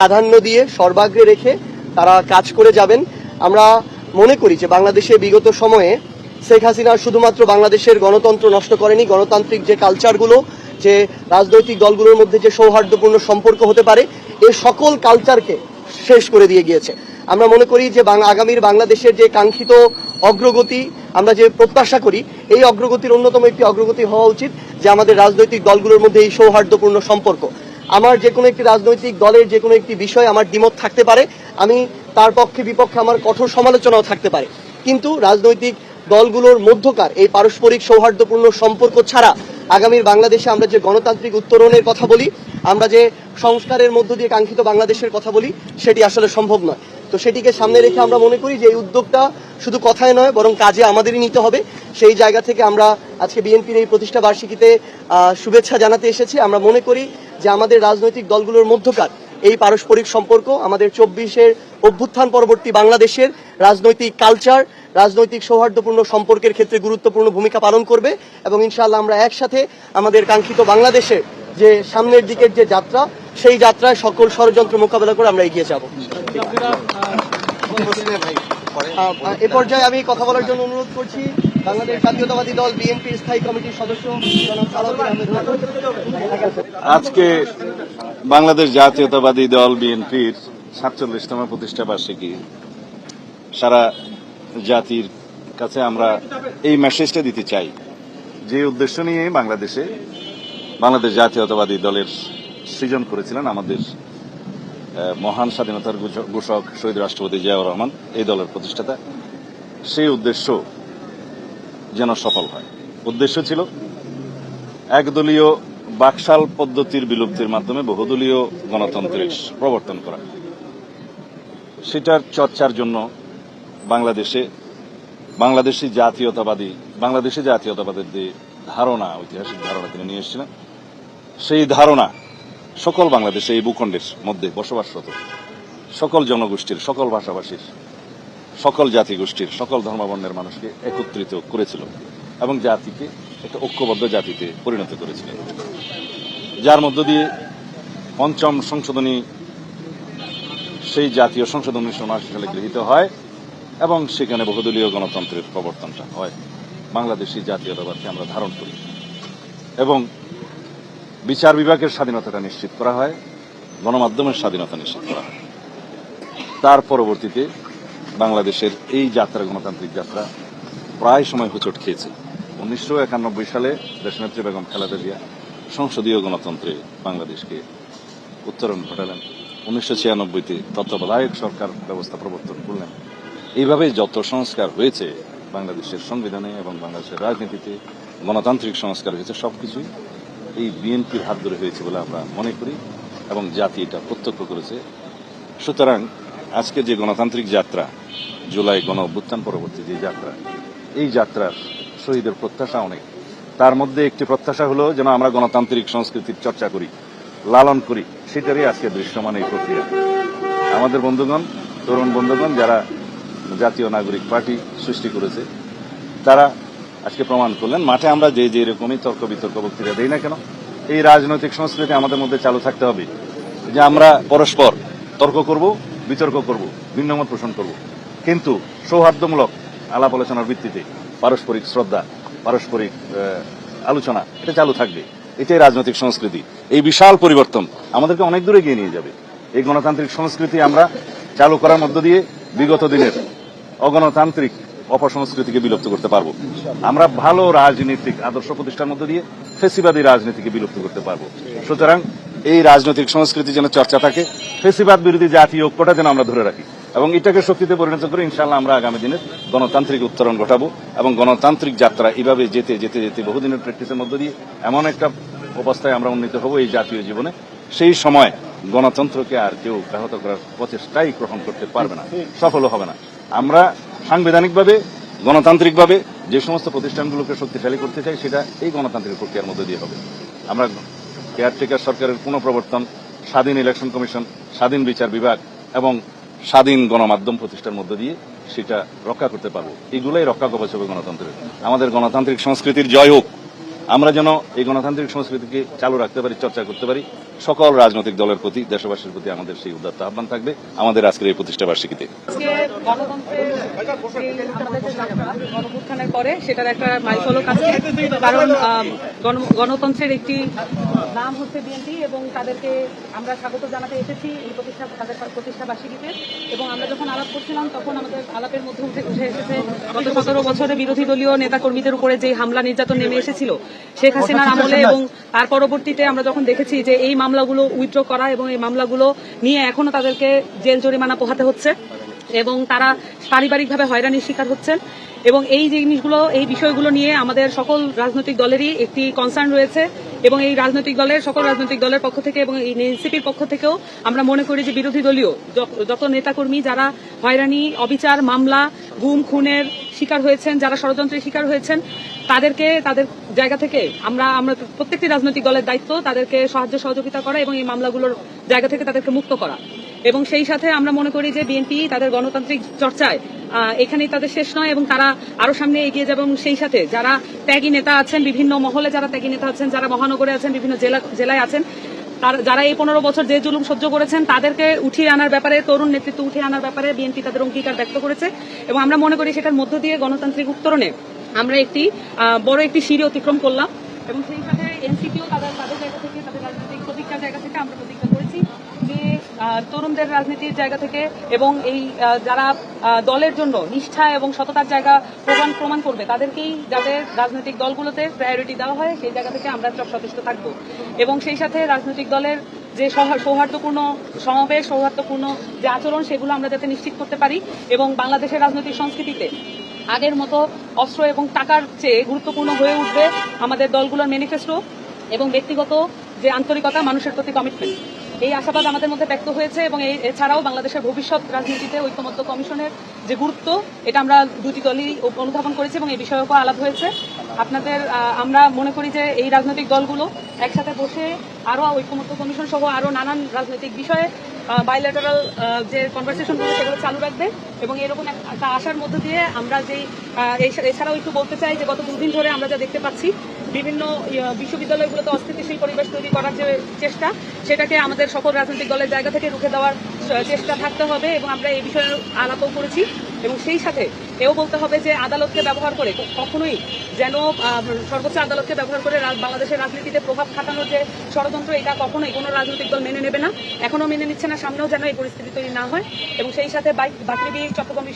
প্রাধান্য দিয়ে সর্বাগ্রে রেখে তারা কাজ করে যাবেন। আমরা মনে করি যে বাংলাদেশে বিগত সময়ে শেখ হাসিনা শুধুমাত্র বাংলাদেশের গণতন্ত্র নষ্ট করেনি, গণতান্ত্রিক যে কালচারগুলো, যে রাজনৈতিক দলগুলোর মধ্যে যে সৌহার্দ্যপূর্ণ সম্পর্ক হতে পারে এই সকল কালচারকে শেষ করে দিয়ে গিয়েছে। আমরা মনে করি যে আগামীর বাংলাদেশের যে কাঙ্ক্ষিত অগ্রগতি, আমরা যে প্রত্যাশা করি, এই অগ্রগতির অন্যতম একটি অগ্রগতি হওয়া উচিত যে আমাদের রাজনৈতিক দলগুলোর মধ্যে এই সৌহার্দ্যপূর্ণ সম্পর্ক। আমার যে কোনো একটি রাজনৈতিক দলের যে কোনো একটি বিষয় আমার দ্বিমত থাকতে পারে, আমি তার পক্ষে বিপক্ষে আমার কঠোর সমালোচনাও থাকতে পারে। কিন্তু রাজনৈতিক দলগুলোর মধ্যকার এই পারস্পরিক সৌহার্দ্যপূর্ণ সম্পর্ক ছাড়া আগামীর বাংলাদেশে আমরা যে গণতান্ত্রিক উত্তরণের কথা বলি, আমরা যে সংস্কারের মধ্য দিয়ে কাঙ্ক্ষিত বাংলাদেশের কথা বলি, সেটি আসলে সম্ভব নয়। তো সেটিকে সামনে রেখে আমরা মনে করি যে এই উদ্যোগটা শুধু কথায় নয়, বরং কাজে আমাদেরই নিতে হবে। সেই জায়গা থেকে আমরা আজকে বিএনপির এই প্রতিষ্ঠা বার্ষিকীতে শুভেচ্ছা জানাতে এসেছি। আমরা মনে করি যে আমাদের রাজনৈতিক দলগুলোর মধ্যকার এই পারস্পরিক সম্পর্ক, আমাদের চব্বিশের অভ্যুত্থান পরবর্তী বাংলাদেশের রাজনৈতিক কালচার রাজনৈতিক সৌহার্দ্যপূর্ণ সম্পর্কের ক্ষেত্রে গুরুত্বপূর্ণ ভূমিকা পালন করবে এবং ইনশাআল্লাহ আমরা একসাথে আমাদের কাঙ্ক্ষিত বাংলাদেশের যে সামনের দিকের যে যাত্রা, সেই যাত্রায় সকল ষড়যন্ত্র মোকাবেলা করে আমরা এগিয়ে যাব। এ পর্যায়ে আমি কথা বলার জন্য অনুরোধ করছি। বাংলাদেশ জাতীয়তাবাদী দল বিএনপির স্থায়ী কমিটির সদস্য। আজকে বাংলাদেশ জাতীয়তাবাদী দল, বিএনপির সাতচল্লিশতম প্রতিষ্ঠা বার্ষিকী। সারা জাতির কাছে আমরা এই মেসেজটা দিতে চাই। যে উদ্দেশ্য নিয়ে বাংলাদেশে বাংলাদেশ জাতীয়তাবাদী দলের সৃজন করেছিলেন আমাদের মহান স্বাধীনতার ঘোষক শহীদ রাষ্ট্রপতি জিয়াউর রহমান এই দলের প্রতিষ্ঠাতা। সেই উদ্দেশ্য যেন সফল হয়। উদ্দেশ্য ছিল একদলীয় বাকশাল পদ্ধতির বিলুপ্তির মাধ্যমে বহুদলীয় গণতন্ত্রের প্রবর্তন করা। সেটার চর্চার জন্য বাংলাদেশে বাংলাদেশি জাতীয়তাবাদী বাংলাদেশি জাতীয়তাবাদের যে ধারণা, ঐতিহাসিক ধারণা তিনি নিয়ে এসেছিলেন, সেই ধারণা সকল বাংলাদেশে এই ভূখণ্ডের মধ্যে বসবাসরত, সকল জনগোষ্ঠীর, সকল ভাষাভাষীর, সকল জাতিগোষ্ঠীর, সকল ধর্মবর্ণের মানুষকে একত্রিত করেছিল এবং জাতিকে একটা ঐক্যবদ্ধ জাতিতে পরিণত করেছিলেন যার মধ্য দিয়ে পঞ্চম সংশোধনী, সেই জাতীয় সংশোধন উনিশশো উনআশি সালে গৃহীত হয় এবং সেখানে বহুদলীয় গণতন্ত্রের প্রবর্তনটা হয়। বাংলাদেশি জাতীয়তাবাদকে আমরা ধারণ করি এবং বিচার বিভাগের স্বাধীনতাটা নিশ্চিত করা হয়, গণমাধ্যমের স্বাধীনতা নিশ্চিত করা হয়। তার পরবর্তীতে বাংলাদেশের এই যাত্রা, গণতান্ত্রিক যাত্রা প্রায় সময় হোঁচট খেয়েছে। উনিশশো একানব্বই সালে দেশনেত্রী বেগম খালেদা জিয়া সংসদীয় গণতন্ত্রে বাংলাদেশকে উত্তরণ ঘটালেন। উনিশশো ছিয়ানব্বইতে তত্ত্বাবধায়ক সরকার ব্যবস্থা প্রবর্তন করলেন। এইভাবে যত সংস্কার হয়েছে বাংলাদেশের সংবিধানে এবং বাংলাদেশের রাজনীতিতে, গণতান্ত্রিক সংস্কার হয়েছে সবকিছুই। এই বিএনপির হাত ধরে হয়েছে বলে আমরা মনে করি এবং জাতি এটা প্রত্যক্ষ করেছে। সুতরাং আজকে যে গণতান্ত্রিক যাত্রা, জুলাই গণ অভ্যুত্থান পরবর্তী যে যাত্রা, এই যাত্রার শহীদের প্রত্যাশা অনেক। তার মধ্যে একটি প্রত্যাশা হলো যেন আমরা গণতান্ত্রিক সংস্কৃতির চর্চা করি, লালন করি, সেটারই আজকে দৃশ্যমান এই প্রক্রিয়া। আমাদের বন্ধুগণ, তরুণ বন্ধুগণ, যারা জাতীয় নাগরিক পার্টি সৃষ্টি করেছে, তারা আজকে প্রমাণ করলেন। মাঠে আমরা যে যে রকমই তর্ক বিতর্ক বক্তৃতা দিই না কেন, এই রাজনৈতিক সংস্কৃতি আমাদের মধ্যে চালু থাকতে হবে যে আমরা পরস্পর তর্ক করব, বিতর্ক করব, ভিন্নমত পোষণ করব। কিন্তু সৌহার্দ্যমূলক আলাপ আলোচনার ভিত্তিতে পারস্পরিক শ্রদ্ধা, পারস্পরিক আলোচনা, এটা চালু থাকবে। এটাই রাজনৈতিক সংস্কৃতি। এই বিশাল পরিবর্তন আমাদেরকে অনেক দূরে এগিয়ে নিয়ে যাবে। এই গণতান্ত্রিক সংস্কৃতি আমরা চালু করার মধ্য দিয়ে বিগত দিনের অগণতান্ত্রিক অপসংস্কৃতিকে বিলুপ্ত করতে পারব। আমরা ভালো রাজনৈতিক আদর্শ প্রতিষ্ঠার মধ্য দিয়ে ফেসিবাদী রাজনীতিকে বিলুপ্ত করতে পারব। সুতরাং এই রাজনৈতিক সংস্কৃতি যেন চর্চা থাকে, ফেসিবাদ বিরোধী জাতীয় ঐক্যটা যেন আমরা ধরে রাখি এবং এটাকে শক্তিতে পরিণত করে ইনশাল্লাহ আমরা আগামী দিনে গণতান্ত্রিক উত্তরণ ঘটাবো এবং গণতান্ত্রিক যাত্রা এভাবে যেতে যেতে যেতে বহুদিনের প্র্যাকটিসের মধ্য দিয়ে এমন একটা অবস্থায় আমরা উন্নীত হব এই জাতীয় জীবনে। সেই সময় গণতন্ত্রকে আর কেউ ব্যাহত করার প্রচেষ্টাই গ্রহণ করতে পারবে না সফল হবে না। আমরা সাংবিধানিকভাবে, গণতান্ত্রিকভাবে যে সমস্ত প্রতিষ্ঠানগুলোকে শক্তিশালী করতে চাই, সেটা এই গণতান্ত্রিক প্রক্রিয়ার মধ্যে দিয়ে হবে। আমরা কেয়ারটেকার সরকারের পুনঃপ্রবর্তন স্বাধীন ইলেকশন কমিশন স্বাধীন বিচার বিভাগ এবং স্বাধীন গণমাধ্যম প্রতিষ্ঠার মধ্য দিয়ে সেটা রক্ষা করতে পারব। এগুলোই রক্ষা কবচ হবে গণতন্ত্রের। আমাদের গণতান্ত্রিক সংস্কৃতির জয় হোক। আমরা যেন এই গণতান্ত্রিক সংস্কৃতিকে চালু রাখতে পারি, চর্চা করতে পারি। সকল রাজনৈতিক দলের প্রতি, দেশবাসীর প্রতি আমাদের সেই উদাত্ত আহ্বান থাকবে। আমাদের আজকের এই প্রতিষ্ঠা বার্ষিকীতে। সেটার একটা কারণ গণ- গণতন্ত্রের একটি নাম হচ্ছে বিএনপি এবং তাদেরকে আমরা স্বাগত জানাতে এসেছি এই প্রতিষ্ঠা, তাদের প্রতিষ্ঠা বার্ষিকীতে। এবং আমরা যখন আলাপ করছিলাম, তখন আমাদের আলাপের মধ্যে উঠে উঠে এসেছে, গত সতেরো বছরে বিরোধী দলীয় নেতাকর্মীদের উপরে যে হামলা নির্যাতন নেমে এসেছিল শেখ হাসিনার আমলে এবং তার পরবর্তীতে আমরা যখন দেখেছি যে এই মামলাগুলো উইথড্র করা এবং এই মামলাগুলো নিয়ে এখনও তাদেরকে জেল জরিমানা পোহাতে হচ্ছে এবং তারা পারিবারিকভাবে হয়রানির শিকার হচ্ছেন এবং এই জিনিসগুলো এই বিষয়গুলো নিয়ে আমাদের সকল রাজনৈতিক দলেরই একটি কনসার্ন রয়েছে। এবং এই রাজনৈতিক দলের, সকল রাজনৈতিক দলের পক্ষ থেকে এবং এই এনসিপির পক্ষ থেকেও আমরা মনে করি যে বিরোধী দলীয় যত নেতাকর্মী যারা হয়রানি, অবিচার, মামলা, গুম, খুনের শিকার হয়েছেন, যারা ষড়যন্ত্রের শিকার হয়েছেন, তাদেরকে, তাদের জায়গা থেকে আমরা আমরা প্রত্যেকটি রাজনৈতিক দলের দায়িত্ব তাদেরকে সাহায্য সহযোগিতা করা এবং এই মামলাগুলোর জায়গা থেকে তাদেরকে মুক্ত করা। এবং সেই সাথে আমরা মনে করি যে বিএনপি তাদের গণতান্ত্রিক চর্চায় আহ, এখানেই তাদের শেষ নয় এবং তারা আরও সামনে এগিয়ে যাবে এবং সেই সাথে যারা ত্যাগী নেতা আছেন বিভিন্ন মহলে যারা ত্যাগী নেতা আছেন যারা মহানগরে আছেন বিভিন্ন জেলা জেলায় আছেন তার যারা এই পনেরো বছর যে জুলুম সহ্য করেছেন তাদেরকে উঠিয়ে আনার ব্যাপারে তরুণ নেতৃত্ব উঠিয়ে আনার ব্যাপারে বিএনপি তাদের অঙ্গীকার ব্যক্ত করেছে এবং আমরা মনে করি সেটার মধ্য দিয়ে গণতান্ত্রিক উত্তরণে আমরা একটি বড় একটি সিঁড়ি অতিক্রম করলাম এবং সেই সাথে তরুণদের রাজনীতির জায়গা থেকে এবং এই যারা দলের জন্য নিষ্ঠা এবং সততার জায়গা প্রমাণ প্রমাণ করবে, তাদেরকেই যাদের রাজনৈতিক দলগুলোতে প্রায়োরিটি দেওয়া হয়, সেই জায়গা থেকে আমরা সচেষ্ট থাকব। এবং সেই সাথে রাজনৈতিক দলের যে সৌহার্দ্যপূর্ণ সমাবেশ, সৌহার্দ্যপূর্ণ যে আচরণ, সেগুলো আমরা যাতে নিশ্চিত করতে পারি এবং বাংলাদেশের রাজনৈতিক সংস্কৃতিতে আগের মতো অস্ত্র এবং টাকার চেয়ে গুরুত্বপূর্ণ হয়ে উঠবে আমাদের দলগুলোর ম্যানিফেস্টো এবং ব্যক্তিগত যে আন্তরিকতা, মানুষের প্রতি কমিটমেন্ট এই আশাবাদ আমাদের মধ্যে ব্যক্ত হয়েছে এবং এছাড়াও বাংলাদেশের ভবিষ্যৎ রাজনীতিতে ঐক্যমত্য কমিশনের যে গুরুত্ব, এটা আমরা দুটি দলই অনুধাবন করেছি এবং এই উপর আলাপ হয়েছে। আপনাদের আমরা মনে করি যে এই রাজনৈতিক দলগুলো একসাথে বসে আরও ঐক্যমত্য কমিশন সহ আরও নানান রাজনৈতিক বিষয়ে বাইলেটারাল যে কনভারসেশনগুলো সেগুলো চালু রাখবে এবং এরকম একটা আশার মধ্য দিয়ে আমরা যেই এছাড়াও একটু বলতে চাই যে গত দুদিন ধরে আমরা যা দেখতে পাচ্ছি বিভিন্ন ইয়ে, বিশ্ববিদ্যালয়গুলোতে অস্থিতিশীল পরিবেশ তৈরি করার যে চেষ্টা সেটাকে আমাদের সকল রাজনৈতিক দলের জায়গা থেকে রুখে দেওয়ার চেষ্টা থাকতে হবে এবং আমরা এই বিষয়ে আলাপও করেছি এবং সেই সাথে এও বলতে হবে যে আদালতকে ব্যবহার করে কখনোই যেন সর্বোচ্চ আদালতকে ব্যবহার করে বাংলাদেশের রাজনীতিতে প্রভাব খাটানোর যে ষড়যন্ত্র এটা কখনোই কোনো রাজনৈতিক দল মেনে নেবে না। এখনও মেনে নিচ্ছে না সামনেও যেন এই পরিস্থিতি তৈরি না হয় এবং সেই সাথে বাইক বাকরি চট্টগ্রাম